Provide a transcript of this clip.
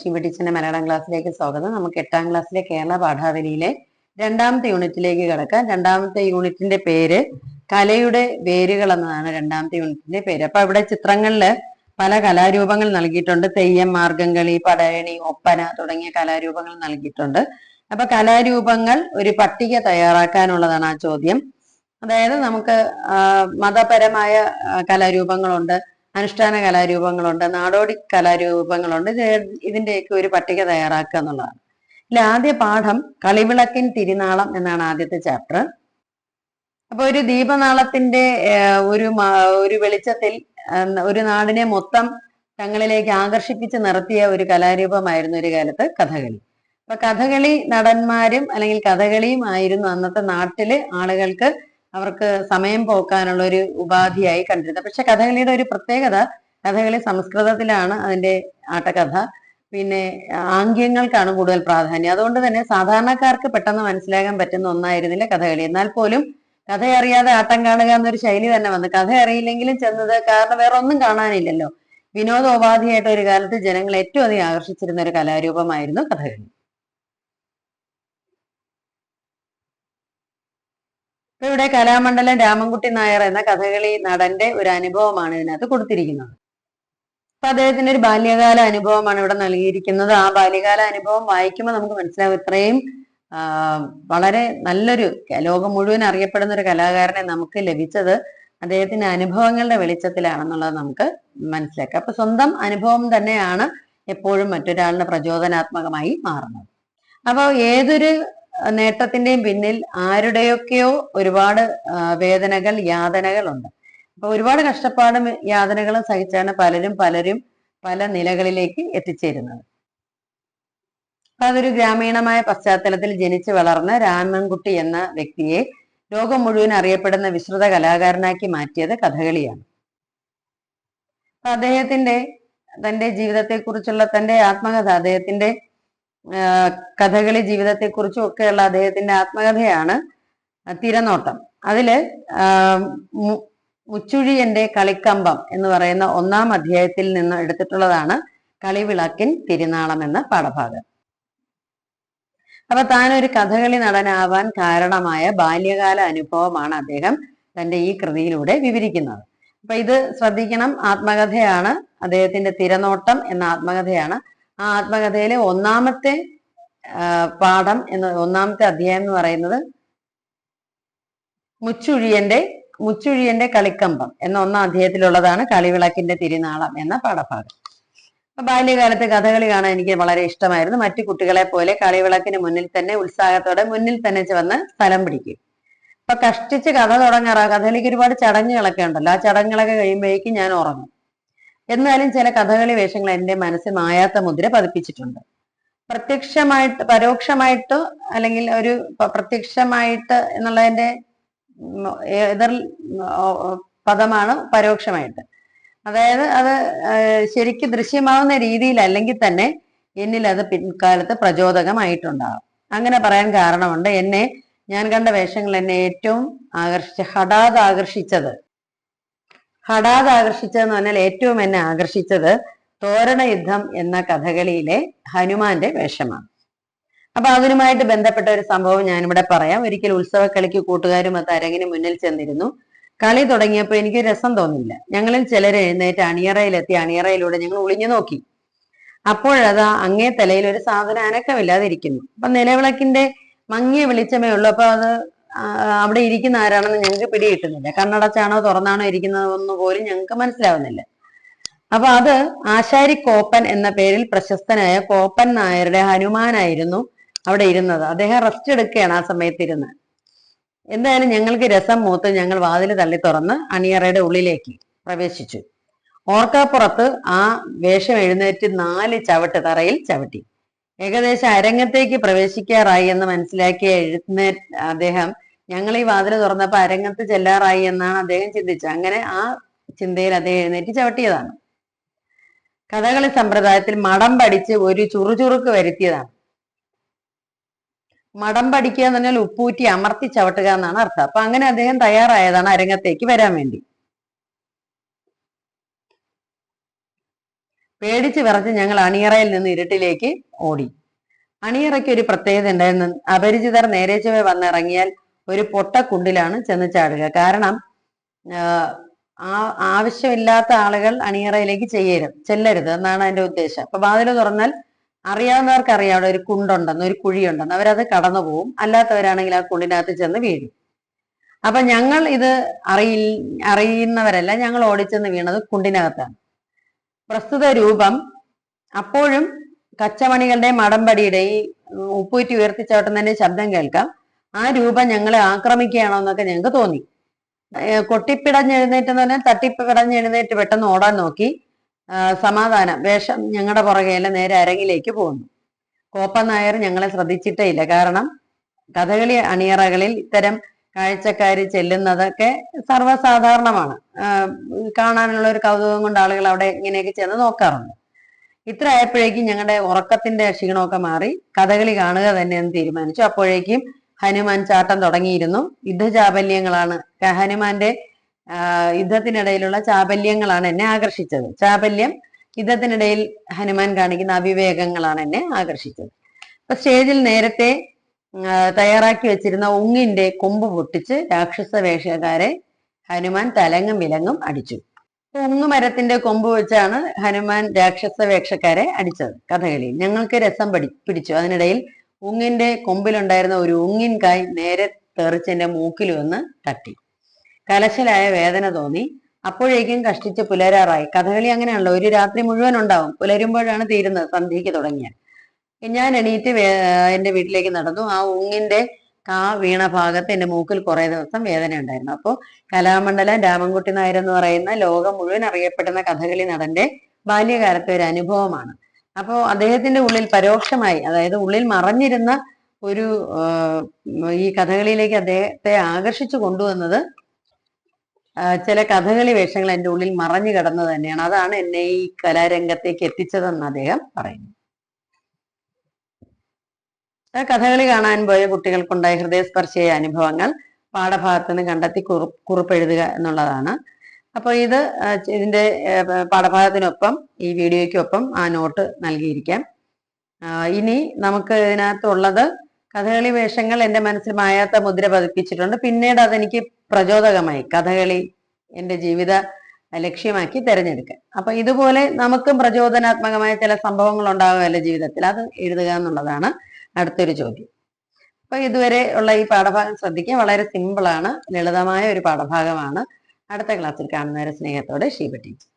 ശിവ ടീച്ചറിന്റെ മലയാളം ക്ലാസ്സിലേക്ക് സ്വാഗതം. നമുക്ക് എട്ടാം ക്ലാസ്സിലെ കേരള പാഠാവലിയിലെ രണ്ടാമത്തെ യൂണിറ്റിലേക്ക് കിടക്കാം. രണ്ടാമത്തെ യൂണിറ്റിന്റെ പേര് കലയുടെ വേരുകൾ എന്നതാണ് രണ്ടാമത്തെ യൂണിറ്റിന്റെ പേര്. അപ്പൊ ഇവിടെ ചിത്രങ്ങളിൽ പല കലാരൂപങ്ങൾ നൽകിയിട്ടുണ്ട്. തെയ്യം മാർഗംകളി പടയണി ഒപ്പന തുടങ്ങിയ കലാരൂപങ്ങൾ നൽകിയിട്ടുണ്ട്. അപ്പൊ കലാരൂപങ്ങൾ ഒരു പട്ടിക തയ്യാറാക്കാനുള്ളതാണ് ആ ചോദ്യം. അതായത് നമുക്ക് മതപരമായ കലാരൂപങ്ങളുണ്ട്. അനുഷ്ഠാന കലാരൂപങ്ങളുണ്ട് നാടോടി കലാരൂപങ്ങളുണ്ട്. ഇത് ഇതിന്റെയൊക്കെ ഒരു പട്ടിക തയ്യാറാക്കുക എന്നുള്ളതാണ്. ഇതിൽ ആദ്യ പാഠം കളിവിളക്കിൻ തിരുനാളം എന്നാണ് ആദ്യത്തെ ചാപ്റ്റർ. അപ്പൊ ഒരു ദീപനാളത്തിന്റെ ഒരു ഒരു വെളിച്ചത്തിൽ ഒരു നാടിനെ മൊത്തം തങ്ങളിലേക്ക് ആകർഷിപ്പിച്ച് നിർത്തിയ ഒരു കലാരൂപമായിരുന്നു ഒരു കാലത്ത് കഥകളി. അപ്പൊ കഥകളി നടന്മാരും അല്ലെങ്കിൽ കഥകളിയും ആയിരുന്നു അന്നത്തെ നാട്ടിൽ ആളുകൾക്ക് അവർക്ക് സമയം പോക്കാനുള്ള ഒരു ഉപാധിയായി കണ്ടിരുന്നത്. പക്ഷെ കഥകളിയുടെ ഒരു പ്രത്യേകത കഥകളി സംസ്കൃതത്തിലാണ് അതിന്റെ ആട്ടകഥ പിന്നെ ആംഗ്യങ്ങൾക്കാണ് കൂടുതൽ പ്രാധാന്യം. അതുകൊണ്ട് തന്നെ സാധാരണക്കാർക്ക് പെട്ടെന്ന് മനസ്സിലാകാൻ പറ്റുന്ന ഒന്നായിരുന്നില്ല കഥകളി. എന്നാൽ പോലും കഥ അറിയാതെ ആട്ടം കാണുക എന്നൊരു ശൈലി തന്നെ വന്നു. കഥ അറിയില്ലെങ്കിലും ചെന്നത് കാരണം വേറെ ഒന്നും കാണാനില്ലല്ലോ. വിനോദോപാധിയായിട്ട് ഒരു കാലത്ത് ജനങ്ങൾ ഏറ്റവും അധികം ആകർഷിച്ചിരുന്ന ഒരു കലാരൂപമായിരുന്നു കഥകളി. ഇവിടെ കലാമണ്ഡലം രാമൻകുട്ടി നായർ എന്ന കഥകളി നടന്റെ ഒരു അനുഭവമാണ് ഇതിനകത്ത് കൊടുത്തിരിക്കുന്നത്. അപ്പൊ അദ്ദേഹത്തിന്റെ ഒരു ബാല്യകാല അനുഭവമാണ് ഇവിടെ നൽകിയിരിക്കുന്നത്. ആ ബാല്യകാല അനുഭവം വായിക്കുമ്പോൾ നമുക്ക് മനസ്സിലാവും ഇത്രയും വളരെ നല്ലൊരു ലോകം മുഴുവൻ അറിയപ്പെടുന്ന ഒരു കലാകാരനെ നമുക്ക് ലഭിച്ചത് അദ്ദേഹത്തിന്റെ അനുഭവങ്ങളുടെ വെളിച്ചത്തിലാണെന്നുള്ളത് നമുക്ക് മനസ്സിലാക്കാം. അപ്പൊ സ്വന്തം അനുഭവം തന്നെയാണ് എപ്പോഴും മറ്റൊരാളിന് പ്രചോദനാത്മകമായി മാറുന്നത്. അപ്പോൾ ഏതൊരു നേട്ടത്തിന്റെയും പിന്നിൽ ആരുടെയൊക്കെയോ ഒരുപാട് വേദനകൾ യാതനകളുണ്ട്. അപ്പൊ ഒരുപാട് കഷ്ടപ്പാടും യാതനകളും സഹിച്ചാണ് പലരും പലരും പല നിലകളിലേക്ക് എത്തിച്ചേരുന്നത്. അപ്പൊ അതൊരു ഗ്രാമീണമായ പശ്ചാത്തലത്തിൽ ജനിച്ചു വളർന്ന രാമൻകുട്ടി എന്ന വ്യക്തിയെ ലോകം മുഴുവൻ അറിയപ്പെടുന്ന വിശ്രുത കലാകാരനാക്കി മാറ്റിയത് കഥകളിയാണ്. അദ്ദേഹത്തിന്റെ തന്റെ ജീവിതത്തെക്കുറിച്ചുള്ള തന്റെ ആത്മകഥ അദ്ദേഹത്തിന്റെ കഥകളി ജീവിതത്തെക്കുറിച്ചും ഒക്കെയുള്ള അദ്ദേഹത്തിന്റെ ആത്മകഥയാണ് തിരനോട്ടം. അതിൽ മുച്ചുഴിയന്റെ കളിക്കമ്പം എന്ന് പറയുന്ന ഒന്നാം അധ്യായത്തിൽ നിന്ന് എടുത്തിട്ടുള്ളതാണ് കളിവിളക്കിൻ തിരുനാളം എന്ന പാഠഭാഗം. അപ്പൊ താൻ ഒരു കഥകളി നടനാവാൻ കാരണമായ ബാല്യകാല അനുഭവമാണ് അദ്ദേഹം തന്റെ ഈ കൃതിയിലൂടെ വിവരിക്കുന്നത്. അപ്പൊ ഇത് ശ്രദ്ധിക്കണം. ആത്മകഥയാണ് അദ്ദേഹത്തിന്റെ തിരനോട്ടം എന്ന ആത്മകഥയാണ് ആ ആത്മകഥയിലെ ഒന്നാമത്തെ പാഠം എന്ന് ഒന്നാമത്തെ അധ്യായം എന്ന് പറയുന്നത് മുച്ചുഴിയന്റെ മുച്ചുഴിയന്റെ കളിക്കമ്പം എന്ന ഒന്നാം അധ്യായത്തിലുള്ളതാണ് കളിവിളക്കിന്റെ തിരുനാളം എന്ന പാഠഭാഗം. ബാല്യകാലത്ത് കഥകളി കാണാൻ എനിക്ക് വളരെ ഇഷ്ടമായിരുന്നു. മറ്റു കുട്ടികളെ പോലെ കളിവിളക്കിന് മുന്നിൽ തന്നെ ഉത്സാഹത്തോടെ മുന്നിൽ തന്നെ വന്ന് സ്ഥലം പിടിക്കും. അപ്പൊ കഷ്ടിച്ച് കഥ തുടങ്ങാറ. കഥകളിക്ക് ഒരുപാട് ചടങ്ങുകളൊക്കെ ഉണ്ടല്ലോ. ആ ചടങ്ങുകളൊക്കെ കഴിയുമ്പോഴേക്കും ഞാൻ ഉറങ്ങും. എന്നാലും ചില കഥകളി വേഷങ്ങൾ എന്റെ മനസ്സിൽ മായാത്ത മുദ്ര പതിപ്പിച്ചിട്ടുണ്ട്. പ്രത്യക്ഷമായിട്ട് പരോക്ഷമായിട്ടോ അല്ലെങ്കിൽ ഒരു പ്രത്യക്ഷമായിട്ട് എന്നുള്ളതിന്റെ എതിർ പദമാണ് പരോക്ഷമായിട്ട്. അതായത് അത് ശരിക്ക് ദൃശ്യമാവുന്ന രീതിയിൽ അല്ലെങ്കിൽ തന്നെ എന്നിൽ അത് പിൻകാലത്ത് പ്രചോദകമായിട്ടുണ്ടാകും. അങ്ങനെ പറയാൻ കാരണമുണ്ട് എന്നെ ഞാൻ കണ്ട വേഷങ്ങൾ എന്നെ ഏറ്റവും ആകർഷിച്ച ഹഠാത് ആകർഷിച്ചത് ഹഠാത് ആകർഷിച്ചതെന്ന് പറഞ്ഞാൽ ഏറ്റവും എന്നെ ആകർഷിച്ചത് തോരണ യുദ്ധം എന്ന കഥകളിയിലെ ഹനുമാന്റെ വേഷമാണ്. അപ്പൊ അതിനുമായിട്ട് ബന്ധപ്പെട്ട ഒരു സംഭവം ഞാനിവിടെ പറയാം. ഒരിക്കൽ ഉത്സവക്കളിക്ക് കൂട്ടുകാരുമൊത്ത് അരങ്ങിന് മുന്നിൽ ചെന്നിരുന്നു. കളി തുടങ്ങിയപ്പോൾ എനിക്ക് രസം തോന്നില്ല. ഞങ്ങളിൽ ചിലർ എഴുന്നേറ്റ് അണിയറയിലെത്തി അണിയറയിലൂടെ ഞങ്ങൾ ഒളിഞ്ഞു നോക്കി. അപ്പോഴതാ അങ്ങേ തലയിൽ ഒരു സാധനം അനക്കമില്ലാതിരിക്കുന്നു. അപ്പൊ നിലവിളക്കിന്റെ മങ്ങിയ വെളിച്ചമേ ഉള്ളൂ. അപ്പൊ അത് അവിടെ ഇരിക്കുന്ന ആരാണെന്ന് ഞങ്ങൾക്ക് പിടികിട്ടുന്നില്ല. കണ്ണടച്ചാണോ തുറന്നാണോ ഇരിക്കുന്നതെന്ന് പോലും ഞങ്ങൾക്ക് മനസ്സിലാവുന്നില്ല. അപ്പൊ അത് ആശാരി കോപ്പൻ എന്ന പേരിൽ പ്രശസ്തനായ കോപ്പൻ നായരുടെ ഹനുമാനായിരുന്നു അവിടെ ഇരുന്നത്. അദ്ദേഹം റെസ്റ്റ് എടുക്കുകയാണ് ആ സമയത്ത് ഇരുന്ന്. എന്തായാലും ഞങ്ങൾക്ക് രസം മൂത്ത് ഞങ്ങൾ വാതിൽ തള്ളി തുറന്ന് അണിയറയുടെ ഉള്ളിലേക്ക് പ്രവേശിച്ചു. ഓർക്കാപ്പുറത്ത് ആ വേഷം എഴുന്നേറ്റ് നാല് ചവിട്ട് തറയിൽ ചവിട്ടി. ഏകദേശം അരങ്ങത്തേക്ക് പ്രവേശിക്കാറായി എന്ന് മനസ്സിലാക്കിയ എഴുന്നേ അദ്ദേഹം ഞങ്ങൾ ഈ വാതിൽ തുറന്നപ്പോ അരങ്ങത്ത് ചെല്ലാറായി എന്നാണ് അദ്ദേഹം ചിന്തിച്ചത്. അങ്ങനെ ആ ചിന്തയിൽ അദ്ദേഹം എഴുന്നേറ്റ് ചവിട്ടിയതാണ്. കഥകളി സമ്പ്രദായത്തിൽ മടം പഠിച്ച് ഒരു ചുറുചുറുക്ക് വരുത്തിയതാണ്. മടം പഠിക്കുക എന്ന് പറഞ്ഞാൽ ഉപ്പൂറ്റി അമർത്തി ചവിട്ടുക എന്നാണ് അർത്ഥം. അപ്പൊ അങ്ങനെ അദ്ദേഹം തയ്യാറായതാണ് അരങ്ങത്തേക്ക് വരാൻ വേണ്ടി. പേടിച്ച് വിറച്ച് ഞങ്ങൾ അണിയറയിൽ നിന്ന് ഇരുട്ടിലേക്ക് ഓടി. അണിയറയ്ക്ക് ഒരു പ്രത്യേകത ഉണ്ടായിരുന്നു. അപരിചിതർ നേരെ ചുവ വന്നിറങ്ങിയാൽ ഒരു പൊട്ടക്കുണ്ടിലാണ് ചെന്ന് ചാടുക. കാരണം ആ ആവശ്യമില്ലാത്ത ആളുകൾ അണിയറയിലേക്ക് ചെയ്യരുത് ചെല്ലരുത് എന്നാണ് അതിന്റെ ഉദ്ദേശം. അപ്പൊ വാതിൽ തുറന്നാൽ അറിയാവുന്നവർക്ക് അറിയാം അവിടെ ഒരു കുണ്ടുണ്ടെന്ന് ഒരു കുഴിയുണ്ടെന്ന്. അവരത് കടന്നു പോകും അല്ലാത്തവരാണെങ്കിൽ ആ കുണ്ടിനകത്ത് ചെന്ന് വീഴും. അപ്പൊ ഞങ്ങൾ ഇത് അറിയി അറിയുന്നവരല്ല ഞങ്ങൾ ഓടിച്ചെന്ന് വീണത് കുണ്ടിനകത്താണ്. പ്രസ്തുത രൂപം അപ്പോഴും കച്ചമണികളുടെ മടമ്പടിയുടെ ഈ ഉപ്പൂറ്റി ഉയർത്തിച്ചവട്ടുന്നതിന്റെ ശബ്ദം കേൾക്കാം. ആ രൂപം ഞങ്ങളെ ആക്രമിക്കുകയാണോ എന്നൊക്കെ ഞങ്ങൾക്ക് തോന്നി. കൊട്ടിപ്പിടഞ്ഞെഴുന്നേറ്റ് കൊട്ടിപ്പിടഞ്ഞെഴുന്നേറ്റെന്ന് പറഞ്ഞാൽ തട്ടിപ്പിടഞ്ഞെഴുന്നേറ്റ് പെട്ടെന്ന് ഓടാൻ നോക്കി. സമാധാനം. വേഷം ഞങ്ങളുടെ പുറകെയല്ല നേരെ അരങ്ങിലേക്ക് പോകുന്നു. കോപ്പ നായർ ഞങ്ങളെ ശ്രദ്ധിച്ചിട്ടേ ഇല്ല. കാരണം കഥകളി അണിയറകളിൽ ഇത്തരം കാഴ്ചക്കാർ ചെല്ലുന്നതൊക്കെ സർവസാധാരണമാണ്. കാണാനുള്ള ഒരു കൗതുകം കൊണ്ട് ആളുകൾ അവിടെ ഇങ്ങനെയൊക്കെ ചെന്ന് നോക്കാറുണ്ട്. ഇത്ര ആയപ്പോഴേക്കും ഞങ്ങളുടെ ഉറക്കത്തിന്റെ ക്ഷീണമൊക്കെ മാറി കഥകളി കാണുക തന്നെ എന്ന് തീരുമാനിച്ചു. അപ്പോഴേക്കും ഹനുമാൻ ചാട്ടം തുടങ്ങിയിരുന്നു. യുദ്ധചാബല്യങ്ങളാണ് ഹനുമാന്റെ യുദ്ധത്തിനിടയിലുള്ള ചാബല്യങ്ങളാണ് എന്നെ ആകർഷിച്ചത്. ചാബല്യം യുദ്ധത്തിനിടയിൽ ഹനുമാൻ കാണിക്കുന്ന അവിവേകങ്ങളാണ് എന്നെ ആകർഷിച്ചത്. അപ്പൊ സ്റ്റേജിൽ നേരത്തെ തയ്യാറാക്കി വെച്ചിരുന്ന ഉങ്ങിന്റെ കൊമ്പ് പൊട്ടിച്ച് രാക്ഷസ വേഷക്കാരെ ഹനുമാൻ തലങ്ങും വിലങ്ങും അടിച്ചു. ഉങ്ങ് ഉങ്ങുമരത്തിന്റെ കൊമ്പ് വെച്ചാണ് ഹനുമാൻ രാക്ഷസ വേഷക്കാരെ അടിച്ചത് കഥകളിയിൽ. ഞങ്ങൾക്ക് രസം പിടിച്ചു. അതിനിടയിൽ ഉങ്ങിന്റെ കൊമ്പിലുണ്ടായിരുന്ന ഒരു ഉങ്ങിൻ കായ് നേരെ തെറിച്ചെന്റെ മൂക്കിൽ വന്ന് തട്ടി. കലശലായ വേദന തോന്നി. അപ്പോഴേക്കും കഷ്ടിച്ച് പുലരാറായി. കഥകളി അങ്ങനെയാണല്ലോ. ഒരു രാത്രി മുഴുവൻ ഉണ്ടാവും. പുലരുമ്പോഴാണ് തീരുന്നത്. സന്ധ്യയ്ക്ക് തുടങ്ങിയ ഞാൻ എണീറ്റ് എന്റെ വീട്ടിലേക്ക് നടന്നു. ആ ഉങ്ങിന്റെ കാ വീണ ഭാഗത്ത് എന്റെ മൂക്കിൽ കുറെ ദിവസം വേദന ഉണ്ടായിരുന്നു. അപ്പോൾ കലാമണ്ഡലം രാമൻകുട്ടി നായർ എന്ന് പറയുന്ന ലോകം മുഴുവൻ അറിയപ്പെടുന്ന കഥകളി നടന്റെ ബാല്യകാലത്തെ ഒരു അനുഭവമാണ്. അപ്പോൾ അദ്ദേഹത്തിന്റെ ഉള്ളിൽ പരോക്ഷമായി അതായത് ഉള്ളിൽ മറഞ്ഞിരുന്ന ഒരു ഈ കഥകളിയിലേക്ക് അദ്ദേഹത്തെ ആകർഷിച്ചു കൊണ്ടുവന്നത് ചില കഥകളി വേഷങ്ങൾ എന്റെ ഉള്ളിൽ മറഞ്ഞു കിടന്നത് തന്നെയാണ്. അതാണ് എന്നെ ഈ കലാരംഗത്തേക്ക് എത്തിച്ചതെന്ന് അദ്ദേഹം പറയുന്നു. കഥകളി കാണാൻ പോയ കുട്ടികൾക്കുണ്ടായ ഹൃദയസ്പർശിയായ അനുഭവങ്ങൾ പാഠഭാഗത്ത് നിന്ന് കണ്ടെത്തി കുറി കുറിപ്പെഴുതുക എന്നുള്ളതാണ്. അപ്പോൾ ഇത് ഇതിന്റെ പാഠഭാഗത്തിനൊപ്പം ഈ വീഡിയോയ്ക്കൊപ്പം ആ നോട്ട് നൽകിയിരിക്കാം. ഇനി നമുക്ക് ഇതിനകത്തുള്ളത് കഥകളി വേഷങ്ങൾ എന്റെ മനസ്സിൽ മായാത്ത മുദ്ര പതിപ്പിച്ചിട്ടുണ്ട്. പിന്നീട് അതെനിക്ക് പ്രചോദകമായി കഥകളി എന്റെ ജീവിത ലക്ഷ്യമാക്കി തിരഞ്ഞെടുക്കുക അപ്പൊ ഇതുപോലെ നമുക്കും പ്രചോദനാത്മകമായ ചില സംഭവങ്ങൾ ഉണ്ടാകുമല്ലോ ജീവിതത്തിൽ. അത് എഴുതുക എന്നുള്ളതാണ് അടുത്തൊരു ചോദ്യം. അപ്പൊ ഇതുവരെ ഉള്ള ഈ പാഠഭാഗം ശ്രദ്ധിക്കുക. വളരെ സിമ്പിളാണ് ലളിതമായ ഒരു പാഠഭാഗമാണ്. അടുത്ത ക്ലാസ്സിൽ കാണുന്നവരെ സ്നേഹത്തോടെ ഷീബ ടീച്ചർ.